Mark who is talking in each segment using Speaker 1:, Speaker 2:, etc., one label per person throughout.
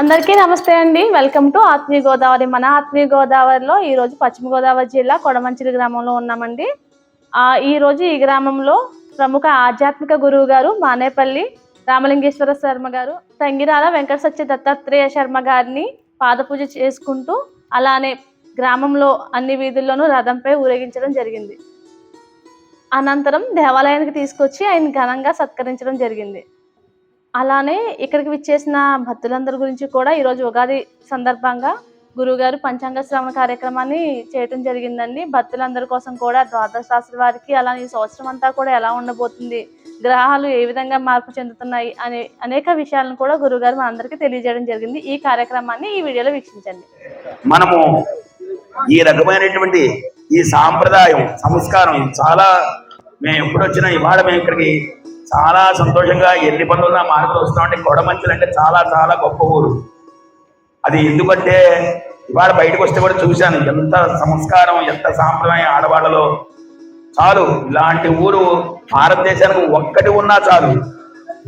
Speaker 1: అందరికీ నమస్తే అండి. వెల్కమ్ టు ఆత్మీయ గోదావరి. మన ఆత్మీయ గోదావరిలో ఈరోజు పశ్చిమ గోదావరి జిల్లా కొడమంచిలి గ్రామంలో ఉన్నామండి. ఈరోజు ఈ ఈ గ్రామంలో ప్రముఖ ఆధ్యాత్మిక గురువు గారు మానేపల్లి రామలింగేశ్వర శర్మ గారు తంగిరాల వెంకట సత్య దత్తాత్రేయ శర్మ గారిని పాదపూజ చేసుకుంటూ అలానే గ్రామంలో అన్ని వీధుల్లోనూ రథంపై ఊరేగించడం జరిగింది. అనంతరం దేవాలయానికి తీసుకొచ్చి ఆయన ఘనంగా సత్కరించడం జరిగింది. అలానే ఇక్కడికి విచ్చేసిన భక్తులందరి గురించి కూడా ఈరోజు ఉగాది సందర్భంగా గురువుగారు పంచాంగ శ్రవణ కార్యక్రమాన్ని చేయటం జరిగిందండి. భక్తులందరి కోసం కూడా ద్వాదశ రాశుల వారికి అలానే ఈ సంవత్సరం అంతా కూడా ఎలా ఉండబోతుంది గ్రహాలు ఏ విధంగా మార్పు చెందుతున్నాయి అనే అనేక విషయాలను కూడా గురువుగారు మనందరికీ తెలియజేయడం జరిగింది. ఈ కార్యక్రమాన్ని ఈ వీడియోలో వీక్షించండి.
Speaker 2: మనము ఈ రకమైనటువంటి ఈ సాంప్రదాయం సంస్కారం చాలా మేము ఎప్పుడు వచ్చినా ఇవాళ మేము ఇక్కడికి చాలా సంతోషంగా ఎన్ని పనులున్నా మార్పులు వస్తామంటే కొడమంచులు అంటే చాలా చాలా గొప్ప ఊరు. అది ఎందుకంటే ఇవాళ బయటకు వస్తే కూడా చూశాను ఎంత సంస్కారం ఎంత సాంప్రదాయం ఆడవాళ్ళలో. చాలు ఇలాంటి ఊరు భారతదేశానికి ఒక్కటి ఉన్నా చాలు.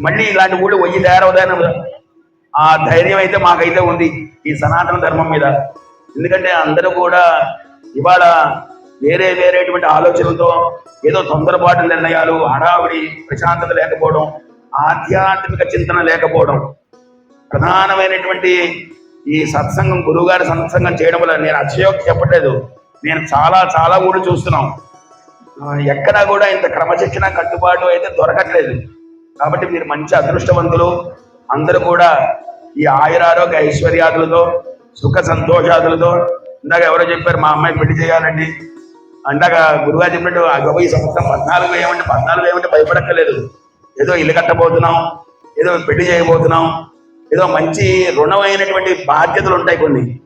Speaker 2: మళ్ళీ ఇలాంటి ఊళ్ళు వయ్యి తయారవుతాయని ఆ ధైర్యం అయితే మాకైతే ఉంది ఈ సనాతన ధర్మం మీద. ఎందుకంటే అందరూ కూడా ఇవాళ వేరే వేరేటువంటి ఆలోచనలతో ఏదో తొందరపాటు నిర్ణయాలు హడావిడి ప్రశాంతత లేకపోవడం ఆధ్యాత్మిక చింతన లేకపోవడం. ప్రధానమైనటువంటి ఈ సత్సంగం గురువుగారి సత్సంగం చేయడం వల్ల నేను అక్షయోక్తి చెప్పట్లేదు. నేను చాలా చాలా ఊళ్ళు చూస్తున్నాం. ఎక్కడా కూడా ఇంత క్రమశిక్షణ కట్టుబాటు అయితే దొరకట్లేదు. కాబట్టి మీరు మంచి అదృష్టవంతులు. అందరూ కూడా ఈ ఆయురారోగ్య ఐశ్వర్యాదులతో సుఖ సంతోషాదులతో ఇందాక ఎవరో చెప్పారు మా అమ్మాయి పెళ్ళి చేయాలండి. అందాక గురుగారు చెప్పినట్టు ఆ ఈ సంవత్సరం పద్నాలుగు ఏమంటే పద్నాలుగు ఏమంటే భయపడక్కర్లేదు. ఏదో ఇల్లు కట్టబోతున్నాం ఏదో పెళ్ళి చేయబోతున్నాం ఏదో మంచి రుణమైనటువంటి బాధ్యతలు ఉంటాయి కొన్ని.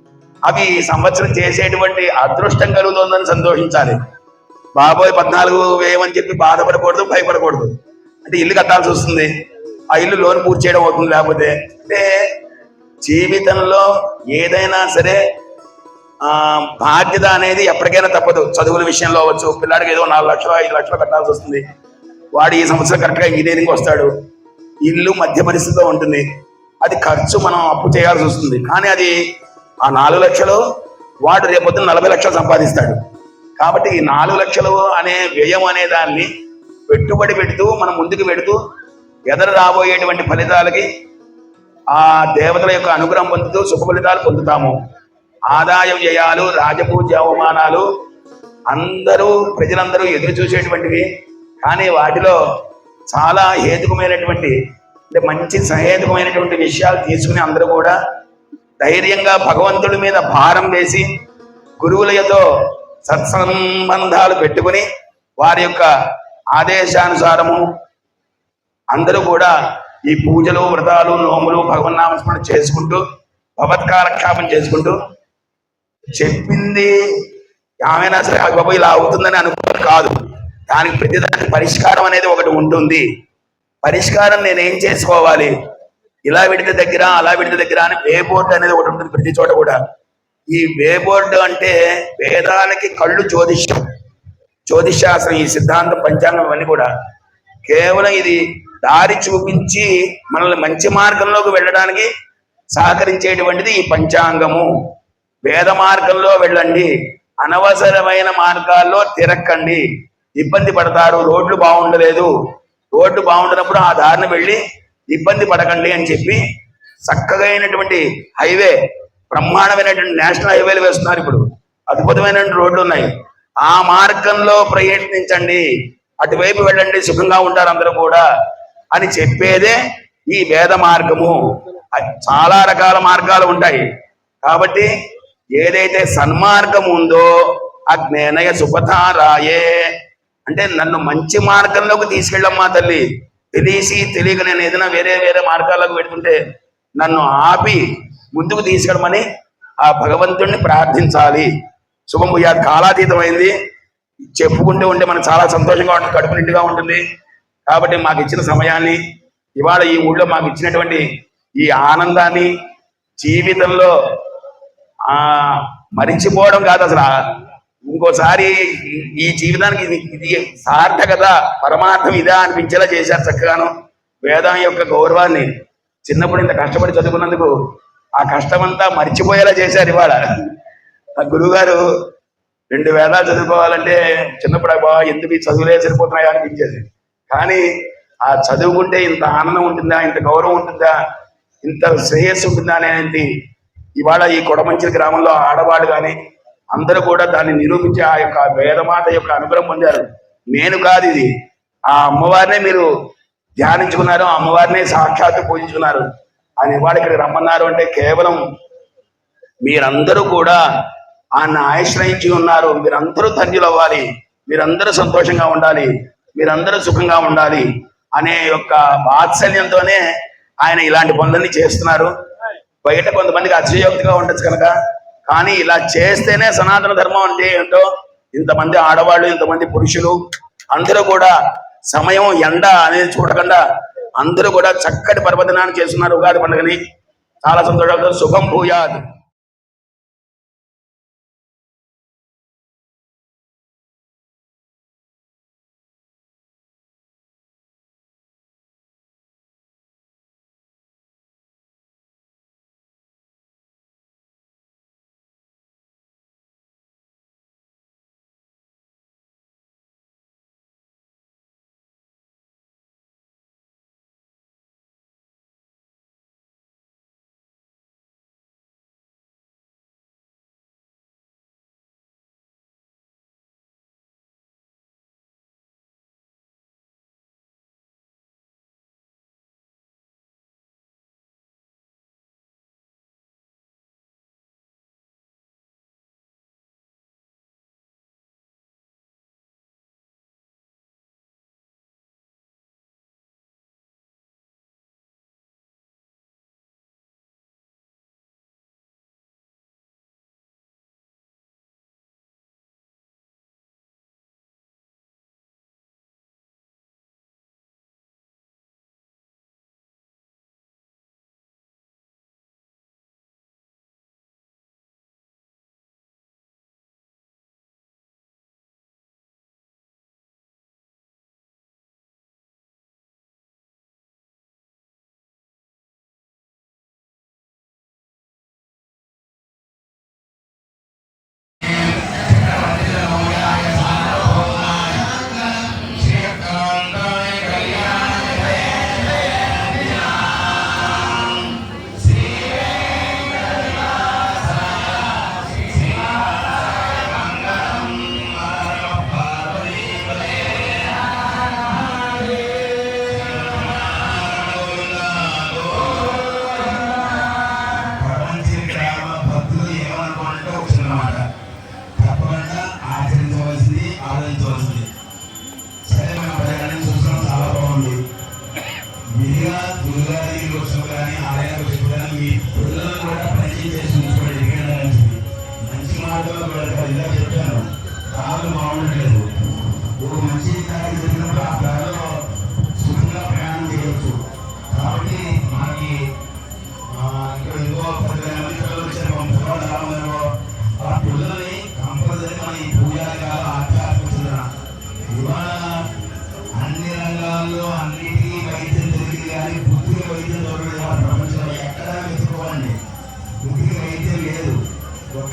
Speaker 2: అవి ఈ సంవత్సరం చేసేటువంటి అదృష్టం కలుగుతుందని సంతోషించాలి. బాబోయ్ పద్నాలుగు వేయమని చెప్పి బాధపడకూడదు భయపడకూడదు. అంటే ఇల్లు కట్టాల్సి వస్తుంది. ఆ ఇల్లు లోన్ పూర్తి చేయడం అవుతుంది లేకపోతే అంటే జీవితంలో ఏదైనా సరే బాధ్యత అనేది ఎప్పటికైనా తప్పదు. చదువుల విషయంలో అవ్వచ్చు పిల్లాడికి ఏదో నాలుగు లక్షలు ఐదు లక్షలు కట్టాల్సి వస్తుంది. వాడు ఈ సంవత్సరం కరెక్ట్గా ఇంజనీరింగ్ వస్తాడు. ఇల్లు మధ్య పరిస్థితిలో ఉంటుంది. అది ఖర్చు మనం అప్పు చేయాల్సి వస్తుంది. కానీ అది ఆ నాలుగు లక్షలు వాడు రేపొద్దున నలభై లక్షలు సంపాదిస్తాడు. కాబట్టి ఈ నాలుగు లక్షలు అనే వ్యయం అనే దాన్ని పెట్టుబడి పెడుతూ మనం ముందుకు పెడుతూ ఎదర రాబోయేటువంటి ఫలితాలకి ఆ దేవతల యొక్క అనుగ్రహం పొందుతూ సుఖ ఫలితాలు పొందుతాము. ఆదాయ వ్యయాలు రాజపూజ్య అవమానాలు అందరూ ప్రజలందరూ ఎదురు చూసేటువంటివి. కానీ వాటిలో చాలా హేతుకమైనటువంటి అంటే మంచి సహేతుకమైనటువంటి విషయాలు తీసుకుని అందరూ కూడా ధైర్యంగా భగవంతుడి మీద భారం వేసి గురువులతో సత్సంబంధాలు పెట్టుకుని వారి యొక్క ఆదేశానుసారము అందరూ కూడా ఈ పూజలు వ్రతాలు నోములు భగవన్నామస్మరణ చేసుకుంటూ భగవత్కాలక్షేపం చేసుకుంటూ చెప్పింది ఏమైనా సరే బాబు ఇలా అవుతుందని అనుకోవడం కాదు. దానికి ప్రతిదానికి పరిష్కారం అనేది ఒకటి ఉంటుంది. పరిష్కారం నేను ఏం చేసుకోవాలి? ఇలా విడితే దగ్గర అలా విడితే దగ్గర అని వే బోర్డు అనేది ఒకటి ఉంటుంది ప్రతి చోట కూడా. ఈ వే బోర్డు అంటే వేదాలకి కళ్ళు జ్యోతిష్యం. జ్యోతిష్యాసనం ఈ సిద్ధాంతం పంచాంగం ఇవన్నీ కూడా. కేవలం ఇది దారి చూపించి మనల్ని మంచి మార్గంలోకి వెళ్ళడానికి సహకరించేటువంటిది ఈ పంచాంగము. వేద మార్గంలో వెళ్ళండి. అనవసరమైన మార్గాల్లో తిరక్కండి. ఇబ్బంది పడతారు. రోడ్లు బాగుండలేదు. రోడ్డు బాగుండనప్పుడు ఆ దారిని వెళ్ళి ఇబ్బంది పడకండి అని చెప్పి చక్కగా అయినటువంటి హైవే బ్రహ్మాండమైనటువంటి నేషనల్ హైవేలు వేస్తున్నారు ఇప్పుడు. అద్భుతమైనటువంటి రోడ్లు ఉన్నాయి. ఆ మార్గంలో ప్రయత్నించండి. అటువైపు వెళ్ళండి. సుఖంగా ఉంటారు అందరూ కూడా అని చెప్పేదే ఈ వేద మార్గము. చాలా రకాల మార్గాలు ఉంటాయి. కాబట్టి ఏదైతే సన్మార్గం ఉందో అజ్ఞానయ సుపథారాయే. అంటే నన్ను మంచి మార్గంలోకి తీసుకెళ్ళమ్మా తల్లి. తెలిసి తెలియక నేను ఏదైనా వేరే వేరే మార్గాలకు పెడుతుంటే నన్ను ఆపి ముందుకు తీసుకెళ్ళమని ఆ భగవంతుణ్ణి ప్రార్థించాలి. శుభం భూయాత్ కాలాతీతమైంది. చెప్పుకుంటూ ఉంటే మనకు చాలా సంతోషంగా ఉంటుంది కడుపు నిండుగా ఉంటుంది. కాబట్టి మాకు ఇచ్చిన సమయాన్ని ఇవాళ ఈ ఊళ్ళో మాకు ఇచ్చినటువంటి ఈ ఆనందాన్ని జీవితంలో మరిచిపోవడం కాదు అసలు. ఇంకోసారి ఈ- జీవితానికి ఇది సార్థకత పరమార్థం ఇదా అనిపించేలా చేశారు చక్కగాను వేదం యొక్క గౌరవాన్ని. చిన్నప్పుడు ఇంత కష్టపడి చదువుకున్నందుకు ఆ కష్టమంతా మర్చిపోయేలా చేశారు ఇవాళ. ఆ గురువుగారు రెండు వేదాలు చదువుకోవాలంటే చిన్నప్పుడు అబ్బా ఎందుకు చదువులే సరిపోతున్నాయా అనిపించేది. కానీ ఆ చదువుకుంటే ఇంత ఆనందం ఉంటుందా ఇంత గౌరవం ఉంటుందా ఇంత శ్రేయస్సు ఉంటుందా అనేది ఇవాళ ఈ కొడమంచి గ్రామంలో ఆడవాళ్ళు కానీ అందరూ కూడా దాన్ని నిరూపించి ఆ యొక్క వేదమాత యొక్క అనుగ్రహం పొందారు. నేను కాదు ఇది. ఆ అమ్మవారినే మీరు ధ్యానించుకున్నారు ఆ అమ్మవారినే సాక్షాత్తు పూజించుకున్నారు. ఆయన ఇవాళ ఇక్కడికి రమ్మన్నారు అంటే కేవలం మీరందరూ కూడా ఆయన ఆశ్రయించి ఉన్నారు. మీరందరూ ధన్యులు అవ్వాలి. మీరందరూ సంతోషంగా ఉండాలి. మీరందరూ సుఖంగా ఉండాలి అనే యొక్క వాత్సల్యంతోనే ఆయన ఇలాంటి పనులన్నీ చేస్తున్నారు. బయట కొంతమందికి అతిశయోక్తిగా ఉండొచ్చు కనుక. కానీ ఇలా చేస్తేనే సనాతన ధర్మం అంటే ఏంటో ఇంతమంది ఆడవాళ్ళు ఇంతమంది పురుషులు అందరూ కూడా సమయం ఎండ అనేది చూడకుండా అందరూ కూడా చక్కటి పర్వదినాన్ని చేస్తున్నారు ఉగాది పండుగని. చాలా సంతోషంగా శుభం భూయాత్.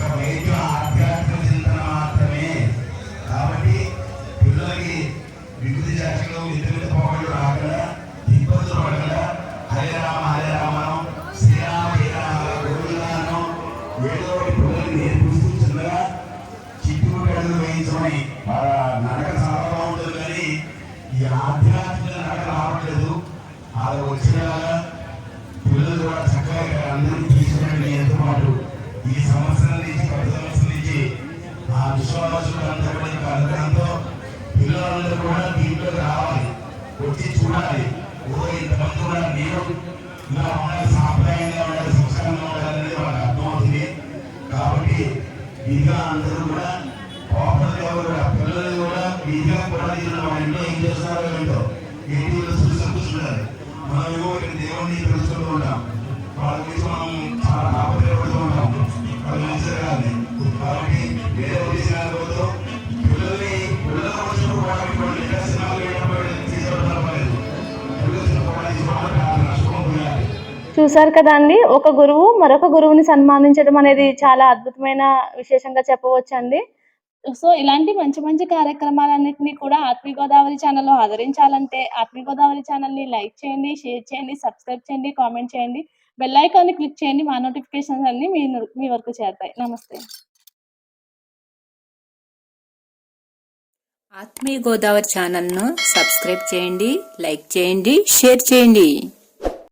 Speaker 3: ఒక వైద్యం ఇలా ఉండాలి సాంప్రదాయంగా ఉండాలి సంస్కారంగా ఉండాలనేది వాళ్ళకి అర్థమవుతుంది కాబట్టి విధిగా అందరూ కూడా కోపలు ఎవరు కూడా పిల్లలు కూడా విధిగా కూడా మన ఇంట్లో ఏం చేస్తున్నారో ఏంటో ఏంటి చూసి మనం ఏమో ఇక్కడ ఉంటాం. వాళ్ళ గురించి మనం చాలా తాపత్రయపడుతూ ఉంటాం. వాళ్ళు మంచిది కాదు. కాబట్టి వేరే
Speaker 1: చూసారు కదండి ఒక గురువు మరొక గురువుని సన్మానించడం అనేది చాలా అద్భుతమైన విశేషంగా చెప్పవచ్చండి. సో ఇలాంటి మంచి మంచి కార్యక్రమాలన్నింటినీ కూడా ఆత్మీయ గోదావరి ఛానల్లో ఆదరించాలంటే ఆత్మీయ గోదావరి ఛానల్ని లైక్ చేయండి షేర్ చేయండి సబ్స్క్రైబ్ చేయండి కామెంట్ చేయండి. బెల్ ఐకాన్ని క్లిక్ చేయండి మా నోటిఫికేషన్స్ అన్ని మీ మీ వరకు చేరుతాయి. నమస్తే.
Speaker 4: ఆత్మీయ గోదావరి ఛానల్ను సబ్స్క్రైబ్ చేయండి లైక్ చేయండి షేర్ చేయండి.